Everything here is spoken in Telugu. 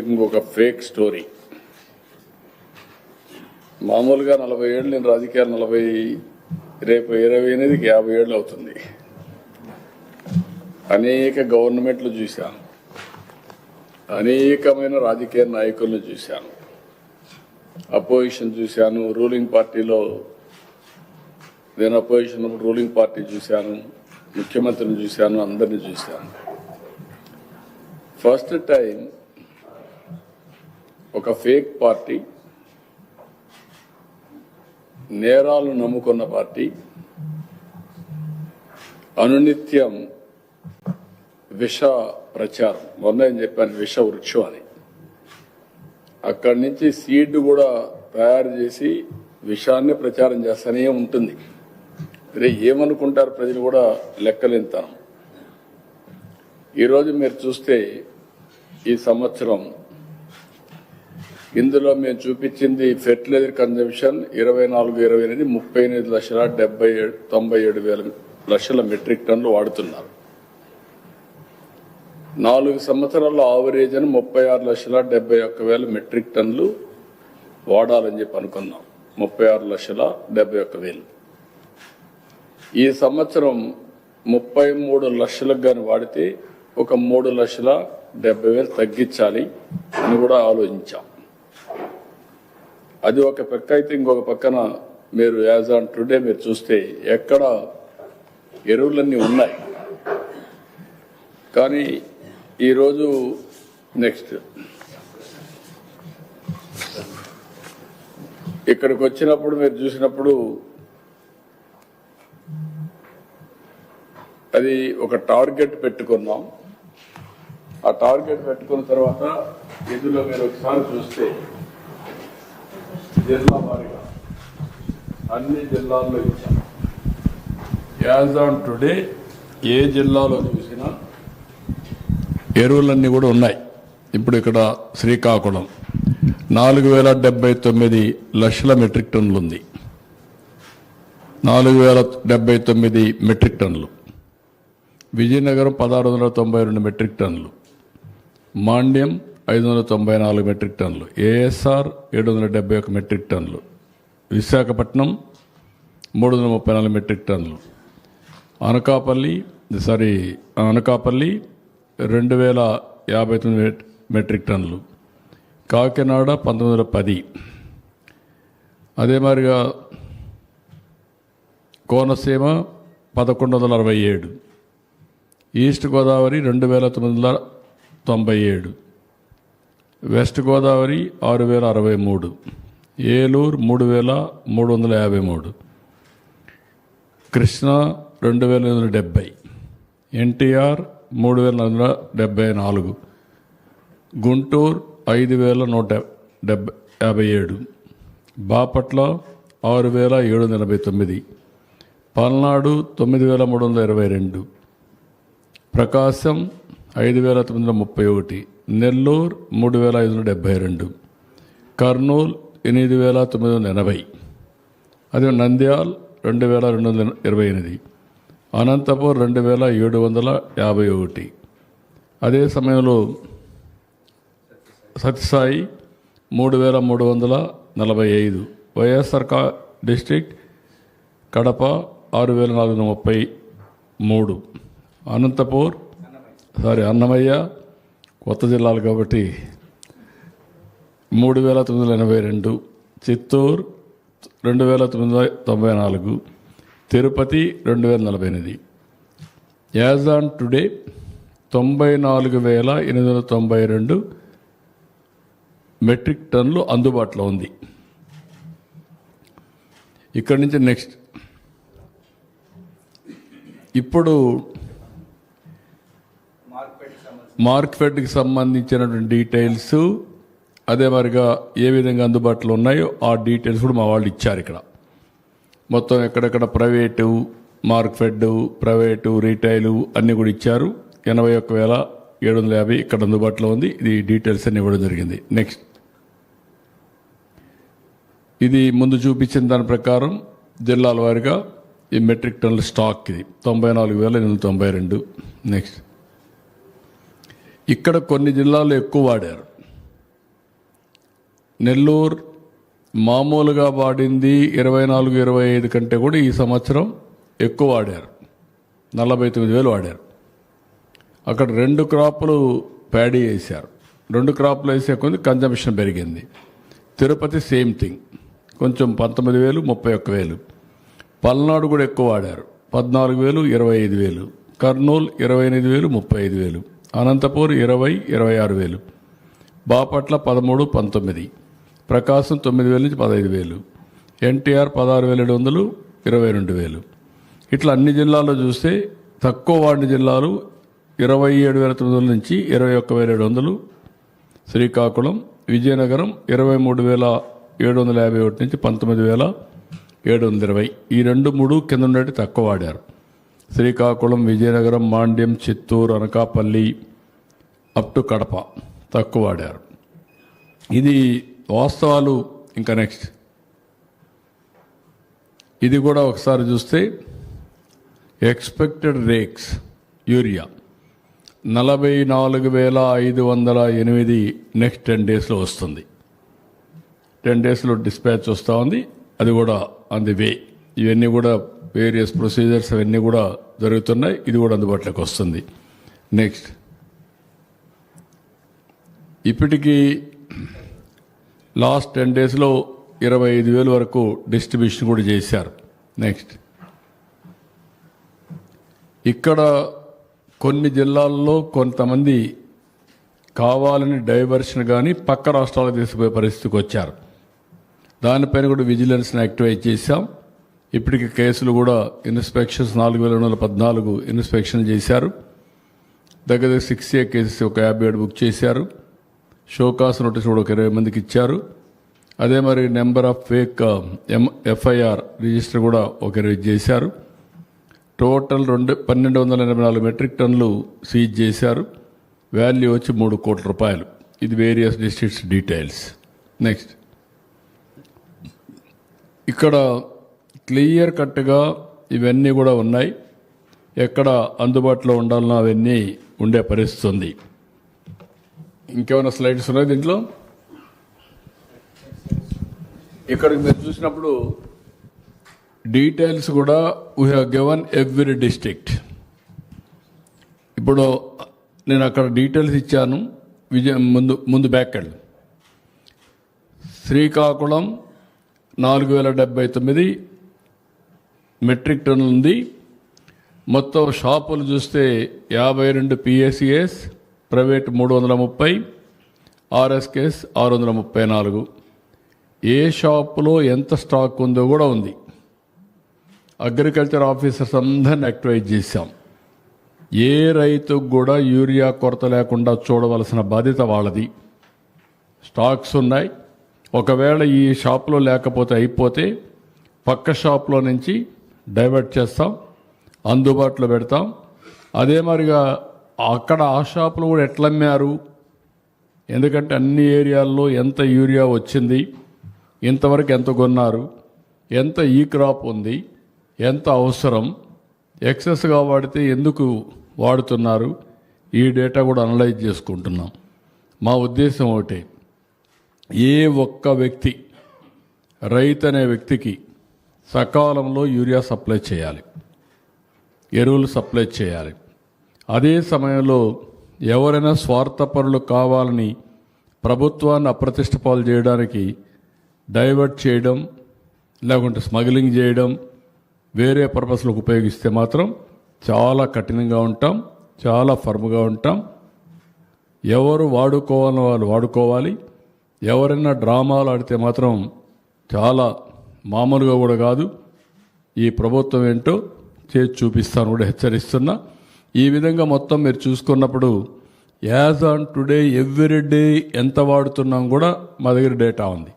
ఉంది. ఇంకొక ఫేక్ స్టోరీ మామూలుగా నలభై ఏళ్ళు నేను రాజకీయాలు నలభై రేపు ఇరవై ఎనిమిదికి యాభై ఏళ్ళు అవుతుంది. అనేక గవర్నమెంట్లు చూశాను. అనేకమైన రాజకీయ నాయకులను చూశాను. అపోజిషన్ చూశాను రూలింగ్ పార్టీలో నేను అపోజిషన్ రూలింగ్ పార్టీ చూశాను ముఖ్యమంత్రిని చూశాను అందరిని చూశాను. ఫస్ట్ టైం ఒక ఫేక్ పార్టీ నేరాలు నమ్ముకున్న పార్టీ అనునిత్యం విష ప్రచారం. మొన్న ఏం చెప్పాను? విష వృక్షం అని. అక్కడి నుంచి సీడ్ కూడా తయారు చేసి విషాన్ని ప్రచారం చేస్తూనే ఉంటుంది. రే ఏమనుకుంటారు ప్రజలు కూడా లెక్కలేంతనం ఈరోజు మీరు చూస్తే ఈ సంవత్సరం ఇందులో మేము చూపించింది ఫెర్టిలైజర్ కన్జంప్షన్ ఇరవై నాలుగు ఇరవై ఎనిమిది ముప్పై ఎనిమిది లక్షల డెబ్బై ఏడు తొంభై ఏడు వేల లక్షల మెట్రిక్ టన్లు వాడుతున్నారు. నాలుగు సంవత్సరాల ఆవరేజ్ అని ముప్పై ఆరు లక్షల డెబ్బై ఒక్క వేల మెట్రిక్ టన్లు వాడాలని చెప్పి అనుకున్నాం. ముప్పై ఆరు లక్షల డెబ్బై ఒక్క వేలు. ఈ సంవత్సరం ముప్పై మూడు లక్షలకు కానీ వాడితే ఒక మూడు లక్షల డెబ్బై వేలు తగ్గించాలి అని కూడా ఆలోచించాం. అది ఒక పక్క అయితే ఇంకొక పక్కన మీరు యాజ్ ఆన్ టుడే మీరు చూస్తే ఎక్కడ ఎరువులన్నీ ఉన్నాయి. కానీ ఈరోజు నెక్స్ట్. ఇక్కడికి వచ్చినప్పుడు మీరు చూసినప్పుడు అది ఒక టార్గెట్ పెట్టుకున్నాం. ఆ టార్గెట్ పెట్టుకున్న తర్వాత ఇందులో మీరు ఒకసారి చూస్తే జిల్లా వారిగా అన్ని జిల్లాల్లో ఇచ్చాం. యాజ్ ఆన్ టుడే ఏ జిల్లాలో చూసినా ఎరువులన్నీ కూడా ఉన్నాయి. ఇప్పుడు ఇక్కడ శ్రీకాకుళం. నాలుగు వేల డెబ్బై తొమ్మిది లక్షల మెట్రిక్ టన్నులు ఉంది. నాలుగు వేల డెబ్బై తొమ్మిది మెట్రిక్ టన్నులు. విజయనగరం పదహారు వందల తొంభై రెండు మెట్రిక్ టన్నులు. మాండ్యం ఐదు వందల తొంభై నాలుగు మెట్రిక్ టన్నులు. ఏఎస్ఆర్ ఏడు వందల డెబ్బై ఒక మెట్రిక్ టన్నులు. విశాఖపట్నం మూడు వందల ముప్పై నాలుగు మెట్రిక్ టన్నులు. అనకాపల్లి సారీ అనకాపల్లి రెండు వేల యాభై తొమ్మిది మెట్రిక్ టన్నులు. కాకినాడ పంతొమ్మిది వందల పది. అదే మాదిరిగా కోనసీమ పదకొండు వందల అరవై ఏడు. ఈస్ట్ గోదావరి రెండు వేల తొమ్మిది వందల తొంభై ఏడు. వెస్ట్ గోదావరి ఆరు వేల అరవై మూడు ఏలూరు మూడు వేల మూడు వందల యాభై మూడు కృష్ణా రెండు వేల ఎనిమిది వందల డెబ్బై ఎన్టీఆర్ మూడు వేల నాలుగు వందల డెబ్బై నాలుగు గుంటూరు ఐదు వేల నూట డెబ్బై యాభై ఏడు బాపట్ల ఆరు వేల ఏడు వందల ఎనభై తొమ్మిది పల్నాడు తొమ్మిది వేల మూడు వందల ఇరవై రెండు ప్రకాశం ఐదు వేల తొమ్మిది వందల ముప్పై ఒకటి నెల్లూరు మూడు వేల ఐదు వందల డెబ్బై రెండు. కర్నూలు ఎనిమిది వేల తొమ్మిది వందల ఎనభై. అదే నంద్యాల్ రెండు వేల రెండు వందల ఇరవై ఎనిమిది. అనంతపూర్ రెండు వేల ఏడు వందల యాభై ఒకటి. అదే సమయంలో సత్యసాయి మూడు వేల మూడు వందల నలభై ఐదు. వైఎస్ఆర్ కా డిస్ట్రిక్ట్ కడప ఆరు వేల నాలుగు వందల ముప్పై మూడు. అనంతపూర్ సారీ అన్నమయ్య కొత్త జిల్లాలు కాబట్టి మూడు వేల తొమ్మిది వందల ఎనభై రెండు చిత్తూరు రెండు వేల తొమ్మిది వందల తొంభై నాలుగు తిరుపతి రెండు వేల నలభై ఎనిమిది. యాజ్ ఆన్ టుడే తొంభై నాలుగు వేల ఎనిమిది వందల తొంభై రెండు మెట్రిక్ టన్లు అందుబాటులో ఉంది. ఇక్కడి నుంచి నెక్స్ట్. ఇప్పుడు మార్కెట్కి సంబంధించినటువంటి డీటెయిల్స్ అదే మరిగా ఏ విధంగా అందుబాటులో ఉన్నాయో ఆ డీటెయిల్స్ కూడా మా వాళ్ళు ఇచ్చారు ఇక్కడ. మొత్తం ఎక్కడెక్కడ ప్రైవేటు మార్కెట్ ప్రైవేటు రీటైలు అన్నీ కూడా ఇచ్చారు. ఎనభై ఒక్క వేల ఏడు వందల యాభై ఇక్కడ అందుబాటులో ఉంది. ఇది డీటెయిల్స్ అన్ని ఇవ్వడం జరిగింది. నెక్స్ట్ ఇది ముందు చూపించిన దాని ప్రకారం జిల్లాల వారీగా ఈ మెట్రిక్ టన్నుల స్టాక్ ఇది. తొంభై నాలుగు వేల ఎనిమిది తొంభై రెండు. నెక్స్ట్ ఇక్కడ కొన్ని జిల్లాల్లో ఎక్కువ వాడారు. నెల్లూరు మామూలుగా వాడింది ఇరవై నాలుగు ఇరవై ఐదు కంటే కూడా ఈ సంవత్సరం ఎక్కువ వాడారు. నలభై తొమ్మిది వేలు వాడారు. అక్కడ రెండు క్రాపులు ప్యాడీ వేశారు. రెండు క్రాపులు వేసే కొద్ది కన్జంప్షన్ పెరిగింది. Tirupati same thing. కొంచెం పంతొమ్మిది వేలు ముప్పై ఒక్క వేలు. పల్నాడు కూడా ఎక్కువ వాడారు. పద్నాలుగు వేలు ఇరవై ఐదు వేలు. కర్నూలు ఇరవై ఎనిమిది వేలు ముప్పై ఐదు వేలు. అనంతపూర్ ఇరవై ఇరవై ఆరు వేలు. బాపట్ల పదమూడు పంతొమ్మిది. ప్రకాశం తొమ్మిది వేల నుంచి పదహైదు వేలు. ఎన్టీఆర్ పదహారు వేల ఏడు వందలు ఇరవై రెండు వేలు. ఇట్లా అన్ని జిల్లాల్లో చూస్తే తక్కువ వాడిన జిల్లాలు ఇరవై ఏడు వేల తొమ్మిది వందల నుంచి ఇరవై ఒక్క వేల ఏడు వందలు. శ్రీకాకుళం విజయనగరం ఇరవై మూడు వేల ఏడు వందల యాభై ఒకటి నుంచి పంతొమ్మిది వేల ఏడు వందల ఇరవై. ఈ రెండు మూడు కింద ఉండేటి తక్కువ వాడారు. శ్రీకాకుళం విజయనగరం మాండ్యం చిత్తూరు అనకాపల్లి అప్ టు కడప తక్కువ వాడారు. ఇది వాస్తవాలు ఇంకా నెక్స్ట్ ఇది కూడా ఒకసారి చూస్తే ఎక్స్పెక్టెడ్ రేక్స్ యూరియా నలభై నాలుగు వేల ఐదు వందల ఎనిమిది నెక్స్ట్ టెన్ డేస్లో వస్తుంది. టెన్ డేస్లో డిస్పాచ్ వస్తూ ఉంది. అది కూడా ఆన్ ది వే ఇవన్నీ కూడా వేరియస్ ప్రొసీజర్స్ అవన్నీ కూడా జరుగుతున్నాయి. ఇది కూడా అందుబాటులోకి వస్తుంది. నెక్స్ట్ ఇప్పటికీ లాస్ట్ టెన్ డేస్లో ఇరవై ఐదు వేల వరకు డిస్ట్రిబ్యూషన్ కూడా చేశారు. నెక్స్ట్ ఇక్కడ కొన్ని జిల్లాల్లో కొంతమంది కావాలని డైవర్షన్ కానీ పక్క రాష్ట్రాలకు తీసుకుపోయే పరిస్థితికి వచ్చారు. దానిపైన కూడా విజిలెన్స్ని యాక్టివేట్ చేశాం. ఇప్పటికి కేసులు కూడా ఇన్స్పెక్షన్స్ నాలుగు వేల రెండు వందల పద్నాలుగు ఇన్స్పెక్షన్ చేశారు. దగ్గర దగ్గర సిక్స్ ఏ కేసెస్ ఒక యాభై ఏడు బుక్ చేశారు. షోకాస్ నోటీస్ కూడా ఒక ఇరవై మందికి ఇచ్చారు. అదే మరి number of fake um, M FIR register కూడా ఒక ఇరవై చేశారు. టోటల్ రెండు పన్నెండు వందల ఎనభై నాలుగు మెట్రిక్ టన్నులు సీజ్ చేశారు. వాల్యూ వచ్చి మూడు కోట్ల రూపాయలు. ఇది వేరియస్ డిస్ట్రిక్ట్స్ డీటెయిల్స్. నెక్స్ట్. ఇక్కడ క్లియర్ కట్గా ఇవన్నీ కూడా ఉన్నాయి. ఎక్కడ అందుబాటులో ఉండాలన్నా అవన్నీ ఉండే పరిస్థితి ఉంది. ఇంకేమైనా స్లైడ్స్ ఉన్నాయి దీంట్లో? ఇక్కడికి మీరు చూసినప్పుడు డీటెయిల్స్ కూడా we have given every district ఇప్పుడు నేను అక్కడ డీటెయిల్స్ ఇచ్చాను. విజయం ముందు ముందు బ్యాక్కెళ్ళి శ్రీకాకుళం నాలుగు వేల డెబ్బై తొమ్మిది మెట్రిక్ టన్నులు ఉంది. మొత్తం షాపులు చూస్తే యాభై రెండు పిఎస్సిఎస్ ప్రైవేట్ మూడు వందల ముప్పై ఆర్ఎస్కేఎస్ ఆరు వందల ముప్పై నాలుగు. ఏ షాపులో ఎంత స్టాక్ ఉందో కూడా ఉంది. అగ్రికల్చర్ ఆఫీసర్స్ అందరిని యాక్టివైజ్ చేశాం. ఏ రైతుకు కూడా యూరియా కొరత లేకుండా చూడవలసిన బాధ్యత వాళ్ళది. స్టాక్స్ ఉన్నాయి. ఒకవేళ ఈ షాప్లో లేకపోతే అయిపోతే పక్క షాప్లో నుంచి డైవర్ట్ చేస్తాం అందుబాటులో పెడతాం. అదే మరిగా అక్కడ ఆ షాపులు కూడా ఎట్లా అమ్మారు ఎందుకంటే అన్ని ఏరియాల్లో ఎంత యూరియా వచ్చింది ఇంతవరకు ఎంత కొన్నారు ఎంత ఈ క్రాప్ ఉంది ఎంత అవసరం ఎక్సెస్గా వాడితే ఎందుకు వాడుతున్నారు ఈ డేటా కూడా అనలైజ్ చేసుకుంటున్నాం. మా ఉద్దేశం ఒకటే ఏ ఒక్క వ్యక్తి రైతు అనే వ్యక్తికి సకాలంలో యూరియా సప్లై చేయాలి. ఎరువులు సప్లై చేయాలి. అదే సమయంలో ఎవరైనా స్వార్థపరులు కావాలని ప్రభుత్వాన్ని అప్రతిష్టపాలు చేయడానికి డైవర్ట్ చేయడం లేకుంటే స్మగ్లింగ్ చేయడం వేరే పర్పస్లకు ఉపయోగిస్తే మాత్రం చాలా కఠినంగా ఉంటాం చాలా ఫర్మ్గా ఉంటాం. ఎవరు వాడుకోవాలని వాళ్ళు వాడుకోవాలి. ఎవరైనా డ్రామాలు ఆడితే మాత్రం చాలా మామూలుగా కూడా కాదు. ఈ ప్రభుత్వం ఏంటో చేసి చూపిస్తాను కూడా హెచ్చరిస్తున్నా. ఈ విధంగా మొత్తం మీరు చూసుకున్నప్పుడు as on today every day ఎంత వాడుతున్నాం కూడా మా దగ్గర డేటా ఉంది.